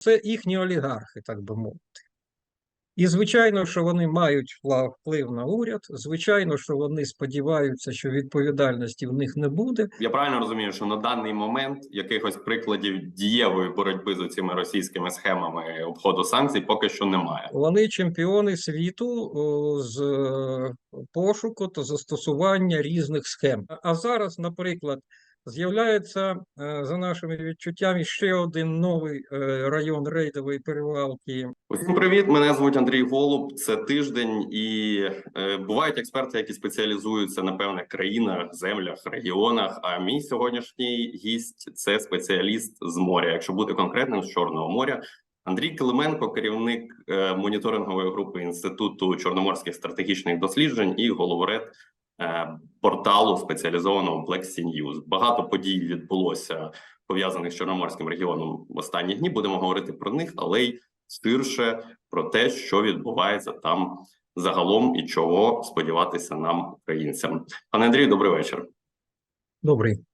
це їхні олігархи, так би мовити. І звичайно, що вони мають вплив на уряд. Звичайно, що вони сподіваються, що відповідальності в них не буде. Я правильно розумію, що на даний момент якихось прикладів дієвої боротьби з цими російськими схемами обходу санкцій поки що немає. Вони чемпіони світу з е, пошуку та застосування різних схем. А- А зараз, наприклад, з'являється е, за нашими відчуттями ще один новий е, район рейдової перевалки. Усім привіт! Мене звуть Андрій Голуб. Це тиждень, і е, бувають експерти, які спеціалізуються на певних країнах, землях, регіонах. А мій сьогоднішній гість це спеціаліст з моря. Якщо бути конкретним, з Чорного моря. Андрій Килименко, керівник моніторингової групи інституту чорноморських стратегічних досліджень і головоред порталу спеціалізованого Black Sea News. Багато подій відбулося пов'язаних з чорноморським регіоном в останні дні. Будемо говорити про них, але й ширше про те, що відбувається там загалом і чого сподіватися нам, українцям. Пане Андрію, добрий вечір. Добрий.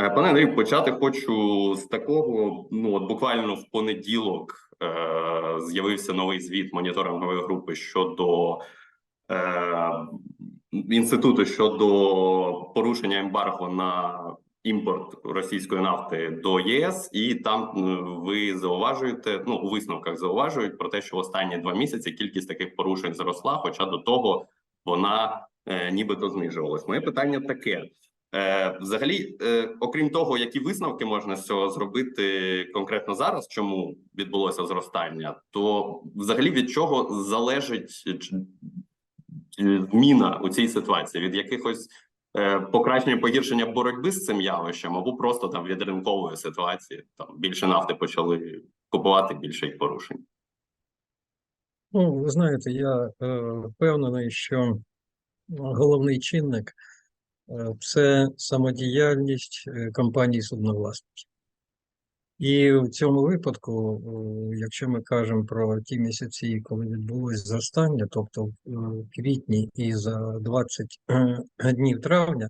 Е, Пане Андрію, почати хочу з такого. Ну от буквально в понеділок е, з'явився новий звіт моніторингової групи щодо е, інституту щодо порушення ембарго на імпорт російської нафти до ЄС, і там е, ви зауважуєте. Ну у висновках зауважують про те, що в останні два місяці кількість таких порушень зросла, хоча до того вона е, нібито знижувалась. Моє питання таке. Е, взагалі, е, окрім того, які висновки можна з цього зробити конкретно зараз, чому відбулося зростання, то взагалі від чого залежить зміна у цій ситуації? Від якихось е, покращення погіршення боротьби з цим явищем, або просто там від ринкової ситуації, там більше нафти почали купувати більше й порушень. Ну, ви знаєте, я е, впевнений, що головний чинник е, це самодіяльність е, компаній судновласників. І в цьому випадку, е, якщо ми кажемо про ті місяці, коли відбулось зростання, тобто в квітні і за 20 днів травня,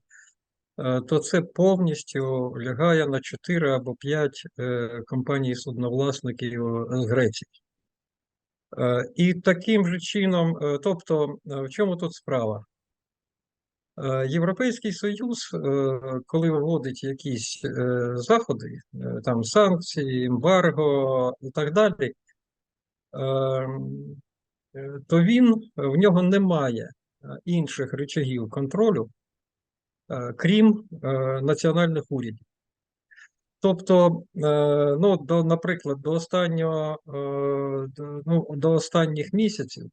е, то це повністю лягає на 4 або 5 е, компаній судновласників з Греції. Е, І таким же чином, е, тобто, е, в чому тут справа? Е, Європейський Союз, е, коли вводить якісь е, заходи, там санкції, ембарго і так далі, то він в нього немає інших речагів контролю, крім національних урядів. Тобто, ну, до, наприклад, до останнього, ну, до останніх місяців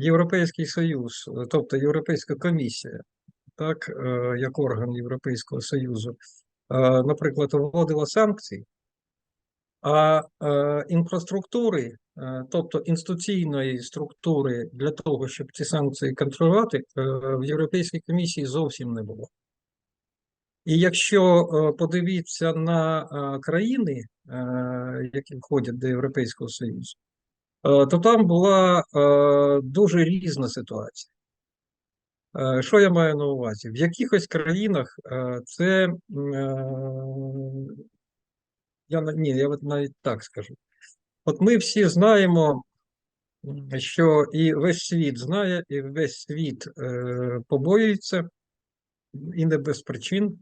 Європейський Союз, е, тобто Європейська комісія, так, е, як орган Європейського Союзу, е, наприклад, вводила санкції, а е, інфраструктури, е, тобто інституційної структури для того, щоб ці санкції контролювати, е, в Європейській комісії зовсім не було. І якщо е, подивитися на е, країни, е, які входять до Європейського Союзу, е, то там була е, дуже різна ситуація. Е, Що я маю на увазі? В якихось країнах е, це, е, я ні, я навіть так скажу. От ми всі знаємо, що і весь світ знає, і весь світ е, побоюється, і не без причин,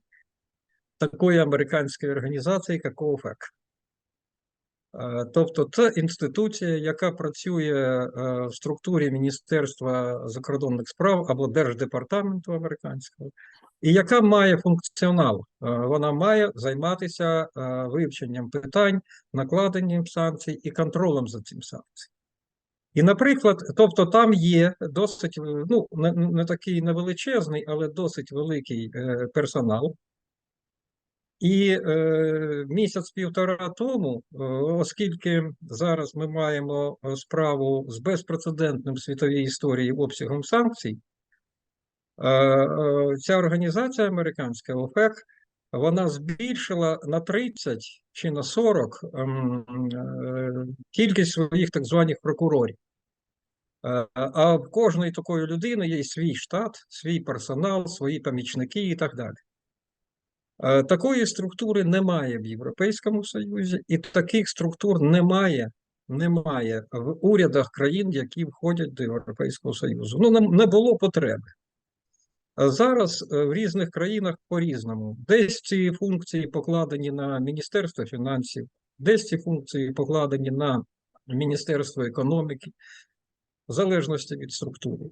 такої американської організації, як ОФЕК. Е, Тобто це інституція, яка працює е, в структурі Міністерства закордонних справ або Держдепартаменту американського, і яка має функціонал. Е, Вона має займатися вивченням питань, накладенням санкцій і контролем за цим санкціями. І, наприклад, тобто там є досить, ну, не, не такий невеличезний, але досить великий персонал, і е, місяць-півтора тому, е, оскільки зараз ми маємо е, справу з безпрецедентним світовій історії обсягом санкцій, е, е, ця організація американська ОФЕК, вона збільшила на 30 чи на 40 ем, е, кількість своїх так званих прокурорів. Е, А в кожної такої людини є свій штат, свій персонал, свої помічники і так далі. Е, Такої структури немає в Європейському Союзі, і таких структур немає, немає в урядах країн, які входять до Європейського Союзу. Ну, не, не було потреби. Зараз е, в різних країнах по-різному. Десь ці функції покладені на Міністерство фінансів, десь ці функції покладені на Міністерство економіки, в залежності від структури.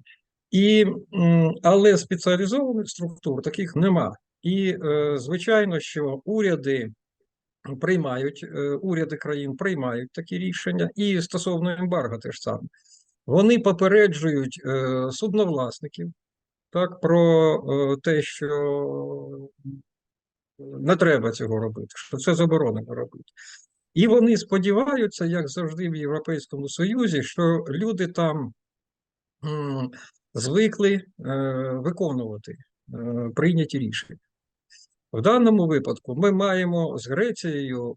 І, але спеціалізованих структур таких нема. І, е, звичайно, що уряди приймають, е, уряди країн приймають такі рішення, і стосовно ембарго теж саме. Вони попереджують е, судновласників так, про те, що не треба цього робити, що це заборонено робити. І вони сподіваються, як завжди в Європейському Союзі, що люди там звикли виконувати прийняті рішення. В даному випадку ми маємо з Грецією е,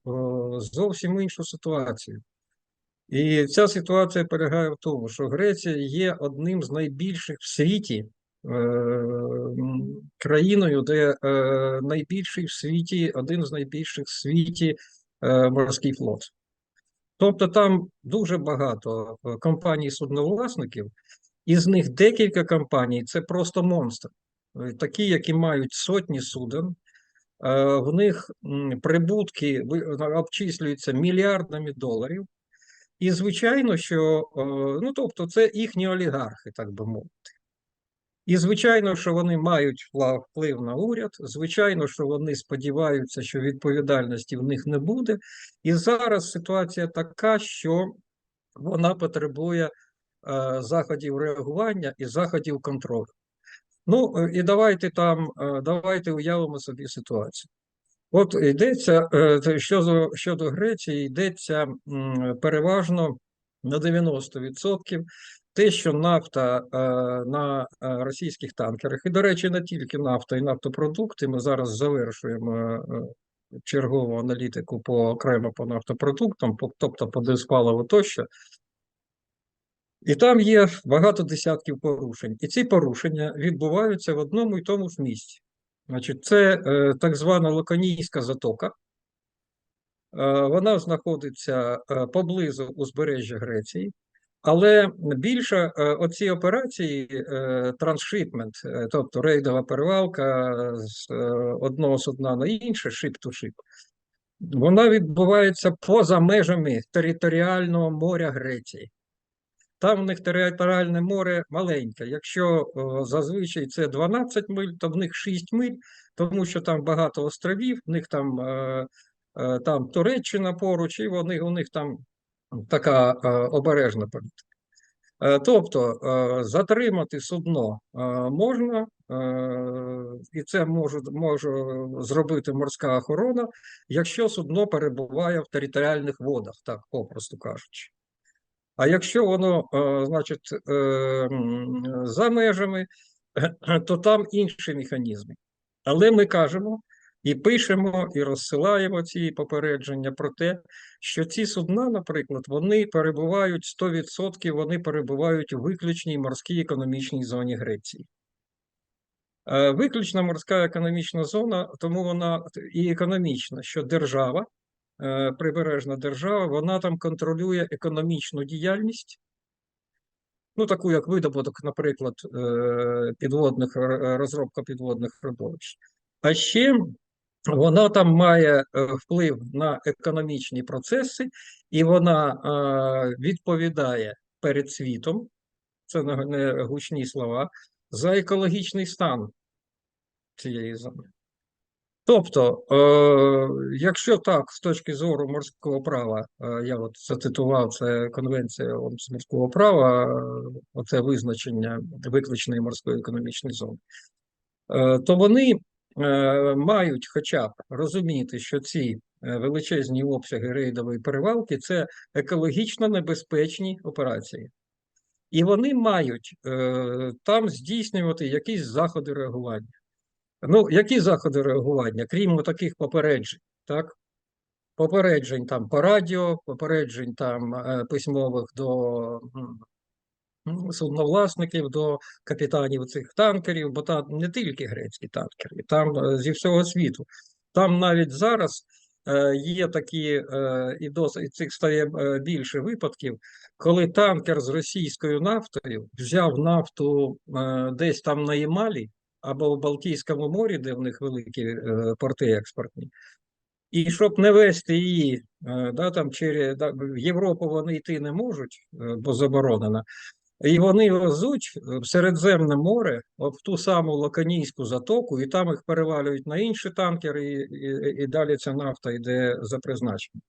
зовсім іншу ситуацію. І ця ситуація полягає в тому, що Греція є одним з найбільших в світі е, країною, де е, найбільший в світі, один з найбільших в світі морський флот. Тобто там дуже багато компаній-судновласників, із них декілька компаній це просто монстри, такі, які мають сотні суден. Е, В них прибутки обчислюються мільярдами доларів. І звичайно, що е, ну тобто, це їхні олігархи, так би мовити. І звичайно, що вони мають вплив на уряд. Звичайно, що вони сподіваються, що відповідальності в них не буде. І зараз ситуація така, що вона потребує е, заходів реагування і заходів контролю. Ну е, і давайте там, е, давайте уявимо собі ситуацію. От йдеться е, щодо, щодо Греції, йдеться переважно на 90% те, що нафта на російських танкерах, і, до речі, не тільки нафта і нафтопродукти. Ми зараз завершуємо чергову аналітику по окремо по нафтопродуктам, тобто по диспаливу тощо. І там є багато десятків порушень. І ці порушення відбуваються в одному і тому ж місці. Значить, це е, так звана Лаконійська затока. Е, вона знаходиться е, поблизу узбережжя Греції, але більше е, оці операції е, трансшипмент, е, тобто рейдова перевалка з е, одного судна на інше, шип-ту-шип, вона відбувається поза межами територіального моря Греції. Там в них територіальне море маленьке. Якщо зазвичай це 12 миль, то в них 6 миль, тому що там багато островів, в них там, е, е, там Туреччина поруч, і вони, у них там така е, обережна політика. Тобто затримати судно можна, і це може, може зробити морська охорона, якщо судно перебуває в територіальних водах, так попросту кажучи. А якщо воно, е, значить, е, за межами, то там інші механізми. Але ми кажемо і пишемо, і розсилаємо ці попередження про те, що ці судна, наприклад, вони перебувають 100%, вони перебувають у виключній морській економічній зоні Греції. Е, Виключна морська економічна зона, тому вона і економічна, що держава, прибережна держава, вона там контролює економічну діяльність, ну, таку як видобуток, наприклад, е, підводних розробка підводних родовищ. А ще вона там має е, вплив на економічні процеси, і вона е, відповідає перед світом, це не гучні слова, за екологічний стан цієї зони. Тобто, е, якщо так, з точки зору морського права, е, я от зацитував це конвенція з морського права, е, оце визначення виключної морської економічної зони, е, то вони мають хоча б розуміти, що ці величезні обсяги рейдової перевалки це екологічно небезпечні операції. І вони мають там здійснювати якісь заходи реагування. Ну, які заходи реагування, крім таких попереджень, так? Попереджень там по радіо, попереджень там е, письмових до судновласників, до капітанів цих танкерів, бо там не тільки грецькі танкери, там е, зі всього світу Там навіть зараз е, є такі, і досить цих стає більше випадків, коли танкер з російською нафтою взяв нафту десь там на Ямалі або в Балтійському морі, де в них великі е, порти експортні. І щоб не вести її, е, да, там через да, в Європу вони йти не можуть, е, бо заборонено. І вони везуть в Середземне море, в ту саму Лаканійську затоку, і там їх перевалюють на інші танкери, і, і, і далі ця нафта йде за призначенням.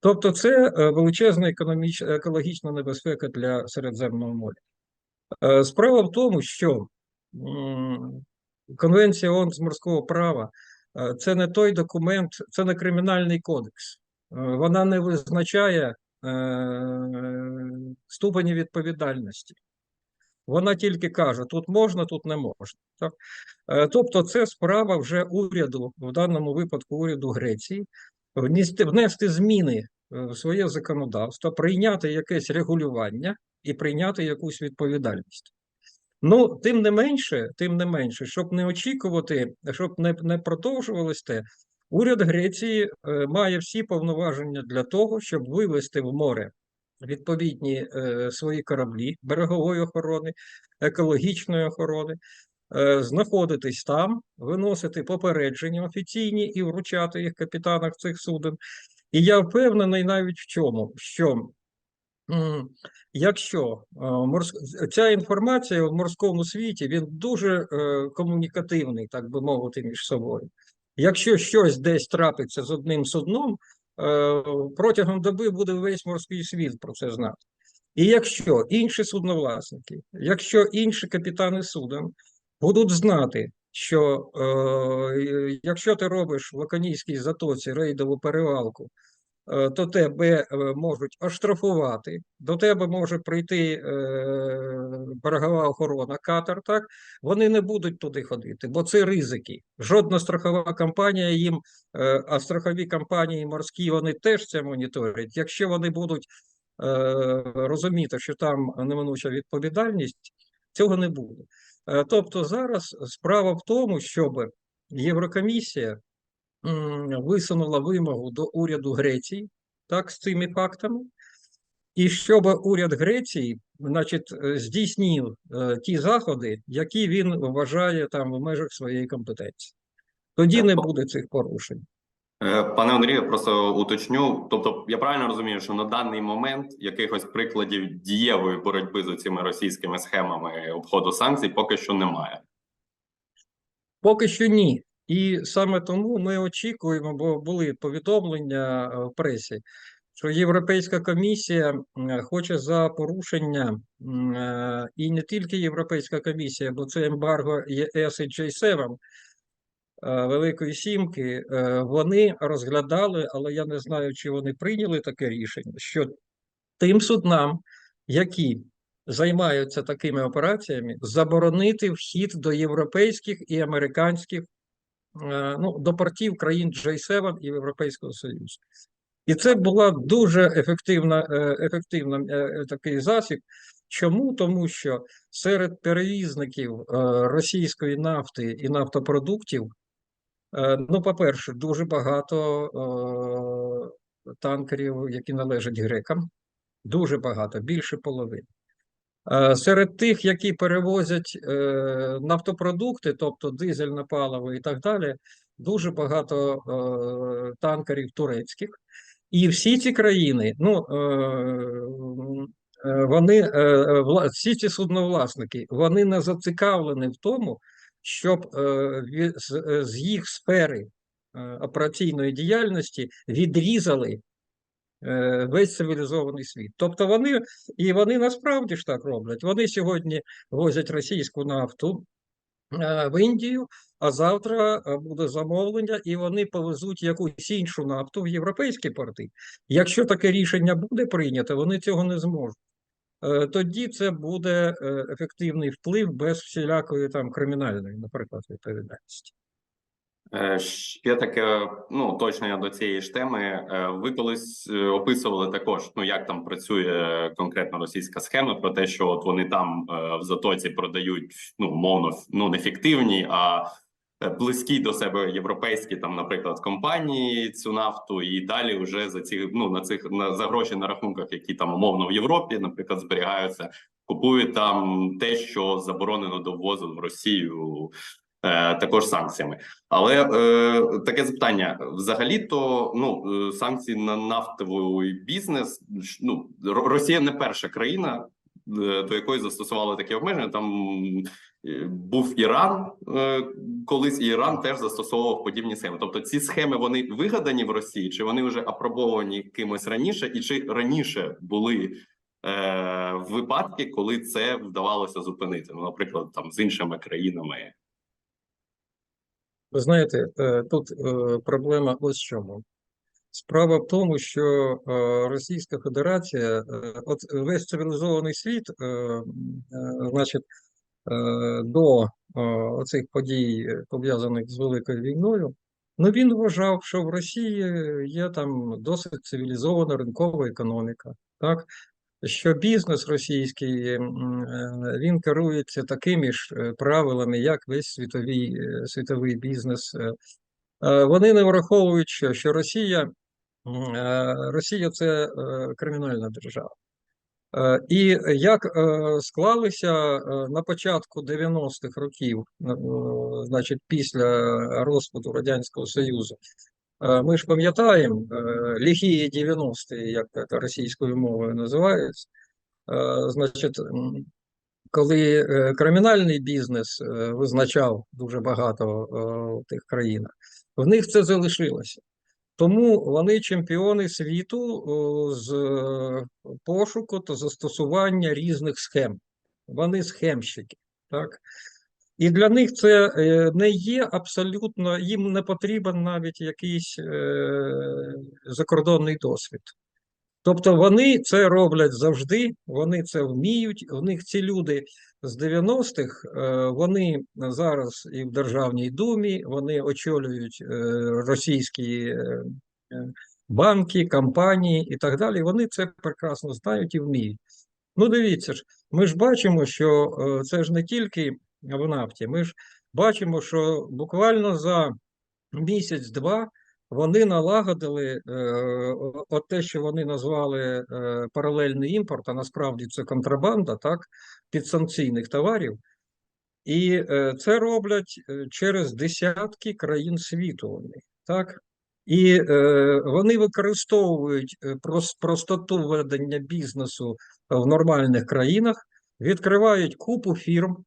Тобто це величезна економіч, екологічна небезпека для Середземного моря. Справа в тому, що Конвенція ООН з морського права е, це не той документ, це не кримінальний кодекс. Е, Вона не визначає е, ступені відповідальності. Вона тільки каже, тут можна, тут не можна. Так? Тобто, це справа вже уряду, в даному випадку уряду Греції, внести, зміни в своє законодавство, прийняти якесь регулювання і прийняти якусь відповідальність. Ну, тим не менше, тим не менше, щоб не очікувати, щоб не, не продовжувалось те, уряд Греції е, має всі повноваження для того, щоб вивести в море відповідні е, свої кораблі берегової охорони, екологічної охорони, е, знаходитись там, виносити попередження офіційні і вручати їх капітанах цих суден. І я впевнений навіть в чому, що якщо е, ця інформація в морському світі він дуже е, комунікативний, так би мовити, між собою. Якщо щось десь трапиться з одним судном, е, протягом доби буде весь морський світ про це знати. І якщо інші судновласники, якщо інші капітани суден будуть знати, що якщо ти робиш в Лаканійській затоці рейдову перевалку, то тебе е, можуть оштрафувати, до тебе може прийти е, берегова охорона, катер, так, вони не будуть туди ходити, бо це ризики. Жодна страхова компанія їм, е, а страхові компанії морські, вони теж це моніторять. Якщо вони будуть е, розуміти, що там неминуча відповідальність, цього не буде. Е, Тобто зараз справа в тому, щоб Єврокомісія висунула вимогу до уряду Греції так, з цими фактами, і щоб уряд Греції значить, е, здійснив е, ті заходи, які він вважає там в межах своєї компетенції. Тоді не буде цих порушень. Е, Пане Андрію, просто уточню. Тобто, я правильно розумію, що на даний момент якихось прикладів дієвої боротьби з цими російськими схемами обходу санкцій поки що немає. Поки що ні. І саме тому ми очікуємо, бо були повідомлення е, в пресі, що Європейська комісія хоче за порушення, е, і не тільки Європейська комісія, бо це ембарго ЄС і J7 е, Великої Сімки, е, вони розглядали, але я не знаю, чи вони прийняли таке рішення, що тим суднам, які займаються такими операціями, заборонити вхід до європейських і американських е, ну, до портів країн J7 і Європейського Союзу. І це була дуже ефективна, е, ефективна е, такий засіб. Чому? Тому що серед перевізників е, російської нафти і нафтопродуктів, е, ну, по-перше, дуже багато е, танкерів, які належать грекам, дуже багато, більше половини. Е, Серед тих, які перевозять е, нафтопродукти, тобто дизельне паливо і так далі, дуже багато е, танкерів турецьких. І всі ці країни, ну вони всі ці судновласники, вони не зацікавлені в тому, щоб з, їх сфери операційної діяльності відрізали весь цивілізований світ. Тобто вони і вони насправді ж так роблять. Вони сьогодні возять російську нафту е, в Індію, а завтра е, буде замовлення, і вони повезуть якусь іншу нафту в європейські порти. Якщо таке рішення буде прийнято, вони цього не зможуть. Е, Тоді це буде е, ефективний вплив без всілякої там кримінальної, наприклад, відповідальності. Е, Ще таке, ну уточнення до цієї ж теми. Е, Ви колись е, описували також, ну як там працює конкретно російська схема, про те, що от вони там в затоці продають ну мовно ну не фіктивні, а близькі до себе європейські, там, наприклад, компанії цю нафту, і далі вже за ці ну на цих на за гроші на рахунках, які там умовно в Європі, наприклад, зберігаються, купують там те, що заборонено до ввозу в Росію. Е, Також санкціями, але е, таке запитання: взагалі-то ну е, санкції на нафтовий бізнес. Ну Росія не перша країна, е, до якої застосували такі обмеження. Там був Іран колись, і Іран теж застосовував подібні схеми. Тобто, ці схеми вони вигадані в Росії, чи вони вже апробовані кимось раніше, і чи раніше були випадки, коли це вдавалося зупинити? Ну, наприклад, там з іншими країнами. Ви знаєте, е, тут е, проблема ось в чому. Справа в тому, що е, Російська Федерація, от весь цивілізований світ, значить, до оцих подій, пов'язаних з Великою війною, ну він вважав, що в Росії є там досить цивілізована ринкова економіка, так? Що бізнес російський е, він керується такими ж е, правилами, як весь світовий, е, світовий бізнес. Вони не враховують, що, що Росія, Росія це кримінальна держава. І як склалися на початку 90-х років, значить, після розпаду Радянського Союзу, ми ж пам'ятаємо е, 90-ті, як російською мовою називається, Е, значить, коли кримінальний бізнес визначав дуже багато е, в тих країнах, в них це залишилося. Тому вони чемпіони світу з е, пошуку та застосування різних схем. Вони схемщики, так? І для них це е, не є абсолютно, їм не потрібен навіть якийсь е, закордонний досвід. Тобто вони це роблять завжди, вони це вміють. У них ці люди з 90-х, е, вони зараз і в Державній думі, вони очолюють російські банки, компанії і так далі. Вони це прекрасно знають і вміють. Ну, дивіться ж, ми ж бачимо, що це ж не тільки в нафті. Ми ж бачимо, що буквально за місяць-два вони налагодили е, от те, що вони назвали е, паралельний імпорт, а насправді це контрабанда, так, підсанкційних товарів. І е, це роблять через десятки країн світу. Вони, так? І е, вони використовують прос- простоту ведення бізнесу в нормальних країнах, відкривають купу фірм,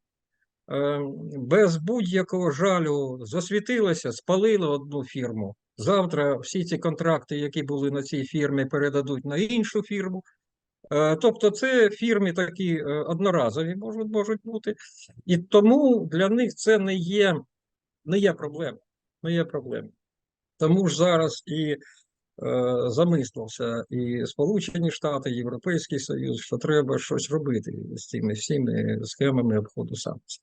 без будь-якого жалю засвітилися, спалили одну фірму. Завтра всі ці контракти, які були на цій фірмі, передадуть на іншу фірму. Е, Тобто це фірми такі е, одноразові можуть, можуть бути. І тому для них це не є, не є проблема. Не є проблема. Тому ж зараз і е, замислився і Сполучені Штати, і Європейський Союз, що треба щось робити з цими всіми схемами обходу санкцій.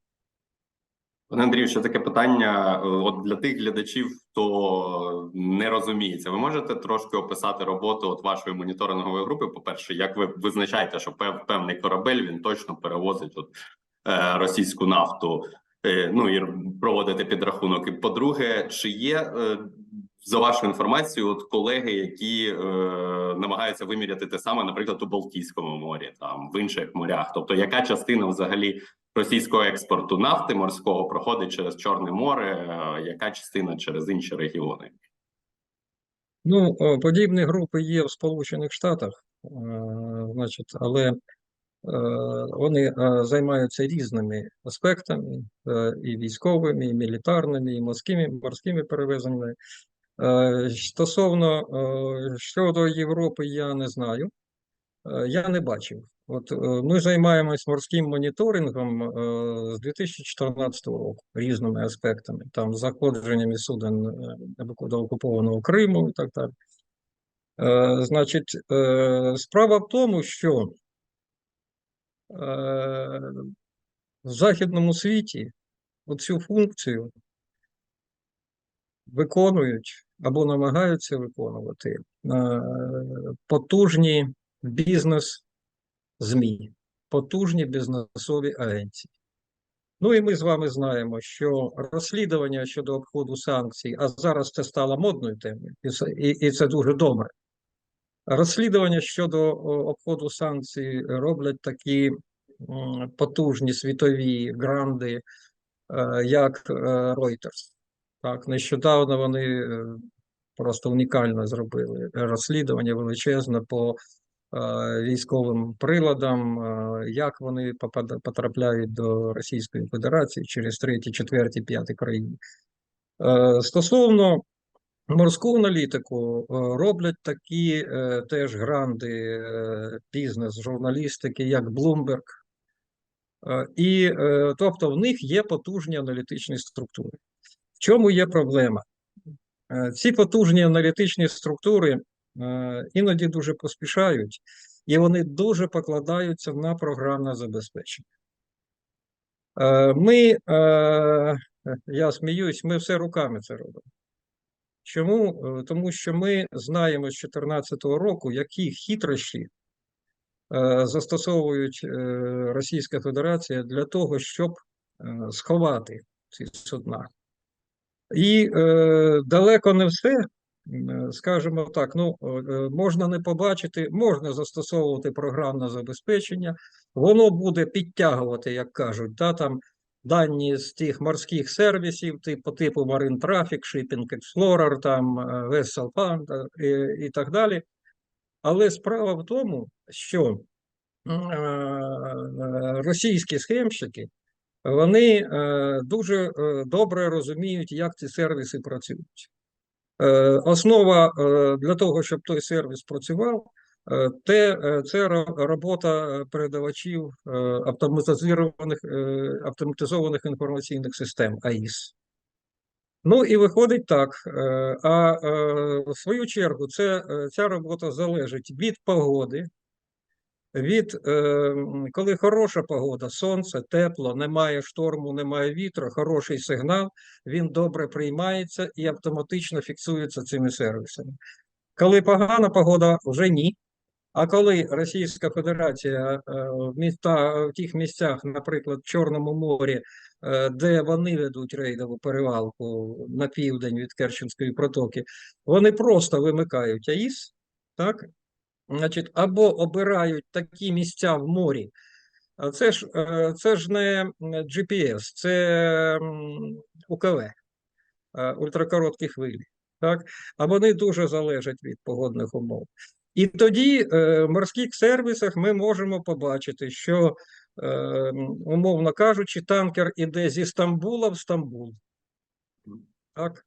Пане Андрію, ще таке питання. е, От для тих глядачів, хто не розуміється, ви можете трошки описати роботу от вашої моніторингової групи? По-перше, як ви визначаєте, що пев, певний корабель він точно перевозить от, е, російську нафту, е, ну і проводити підрахунок. І по-друге, чи є за вашою інформацією, от колеги, які е, намагаються виміряти те саме, наприклад, у Балтійському морі, там в інших морях, тобто яка частина взагалі російського експорту нафти морського проходить через Чорне море, е, яка частина через інші регіони? Ну, подібні групи є в Сполучених Штатах, е, значить, але е, вони займаються різними аспектами, і військовими, і мілітарними, і морськими, морськими перевезеннями. Стосовно щодо Європи, я не знаю, я не бачив. От е, ми займаємось морським моніторингом е, з 2014 року різними аспектами, там заходженнями суден е, до окупованого Криму і так далі. Значить, справа в тому, що в західному світі оцю функцію виконують або намагаються виконувати потужні бізнес-ЗМІ, потужні бізнесові агенції. Ну і ми з вами знаємо, що розслідування щодо обходу санкцій, а зараз це стало модною темою, і це, і, і це дуже добре. Розслідування щодо обходу санкцій роблять такі потужні світові гранди, е, як е, Reuters. Так, нещодавно вони е, просто унікально зробили розслідування величезне по військовим приладам, е, як вони потрапляють до Російської Федерації через треті, четверті, п'яті країни. Е, Стосовно морську аналітику е, роблять такі е, теж гранди е, бізнес-журналістики, як Bloomberg. Е, І, е, тобто, в них є потужні аналітичні структури. В чому є проблема? Е, Ці потужні аналітичні структури е, іноді дуже поспішають, і вони дуже покладаються на програмне забезпечення. Е, Ми, е, я сміюсь, ми все руками це робимо. Чому? Е, Тому що ми знаємо з 2014 року, які хитрощі е, застосовують е, Російська Федерація для того, щоб е, сховати ці судна. І е, далеко не все, скажімо так, ну, е, можна не побачити, можна застосовувати програмне забезпечення, воно буде підтягувати, як кажуть, да, там, дані з тих морських сервісів, типу, типу Marine Traffic, Shipping Explorer, там, е, Vessel Fund е, і, і так далі. Але справа в тому, що е, російські схемщики, вони е, дуже е, добре розуміють, як ці сервіси працюють. Е, Основа е, для того, щоб той сервіс працював, е, те, це робота передавачів автоматизованих, автоматизованих інформаційних систем АІС. Ну і виходить так. А в свою чергу, це, ця робота залежить від погоди, від е, коли хороша погода, сонце, тепло, немає шторму, немає вітру, хороший сигнал, він добре приймається і автоматично фіксується цими сервісами. Коли погана погода, вже ні. А коли Російська Федерація е, в міста в тих місцях, наприклад, в Чорному морі, е, де вони ведуть рейдову перевалку на південь від Керченської протоки, вони просто вимикають АІС, так? Значить, або обирають такі місця в морі. Це ж, е, це ж не GPS, це УКВ, е, ультракороткі хвилі. Так? А вони дуже залежать від погодних умов. І тоді е, в морських сервісах ми можемо побачити, що, умовно кажучи, танкер іде зі Стамбула в Стамбул. Так?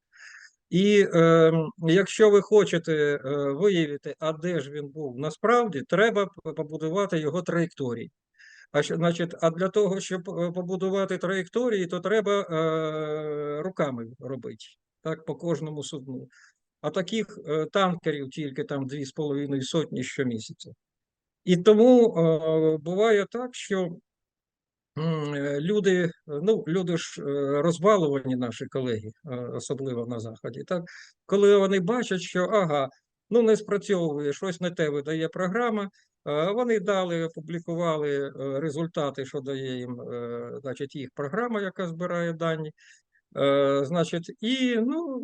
І е, якщо ви хочете е, виявити, а де ж він був насправді, треба побудувати його траєкторії. А, що, значить, а для того, щоб е, побудувати траєкторії, то треба е, руками робити, так, по кожному судну. А таких е, танкерів тільки там 2,5 сотні щомісяця. І тому е, буває так, що Люди, е, ну, люди ж е, розбаловані наші колеги, е, особливо на Заході. Так? Коли вони бачать, що ага, ну не спрацьовує, щось не те видає програма, е, вони дали, опублікували е, результати, що дає їм е, значить, їх програма, яка збирає дані. Е, Значить, і ну,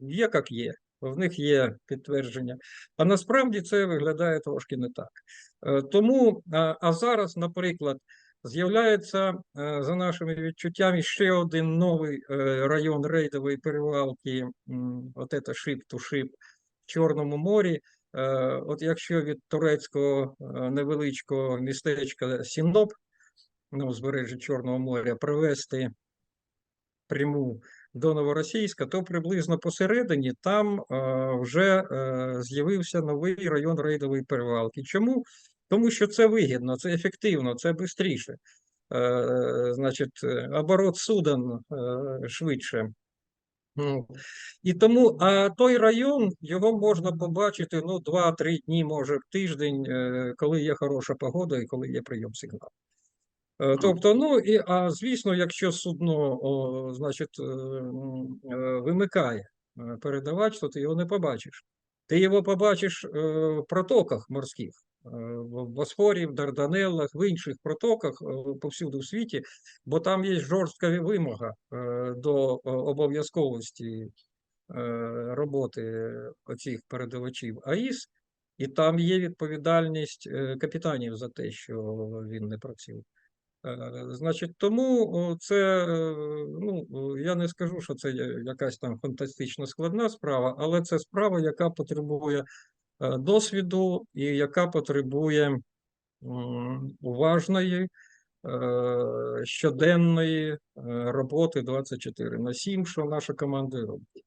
є як є. В них є підтвердження. А насправді це виглядає трошки не так. Е, Тому, а зараз, наприклад, З'являється, е, за нашими відчуттями, ще один новий е, район рейдової перевалки, от це шип-ту-шип в Чорному морі. Е, От якщо від турецького невеличкого містечка Сіноп на узбережжі Чорного моря привести пряму до Новоросійська, то приблизно посередині там вже з'явився новий район рейдової перевалки. Чому? Тому що це вигідно, це ефективно, це швидше. Е, значить, е, оборот суден е, швидше. Ну, І тому, а той район, його можна побачити ну, 2-3 дні, може, в тиждень, коли є хороша погода і коли є прийом сигналу. Тобто, ну і а звісно, якщо судно, о, значить, вимикає передавач, то ти його не побачиш. Ти його побачиш в протоках морських, в Босфорі, в Дарданеллах, в інших протоках е, повсюди в світі, бо там є жорстка вимога е, до е, обов'язковості е, роботи оцих передавачів АІС, і там є відповідальність е, капітанів за те, що він не працює. Е, Значить, тому це, е, ну, я не скажу, що це якась там фантастично складна справа, але це справа, яка потребує е, досвіду і яка потребує уважної, е, щоденної е, роботи 24 на 7, що наша команда робить.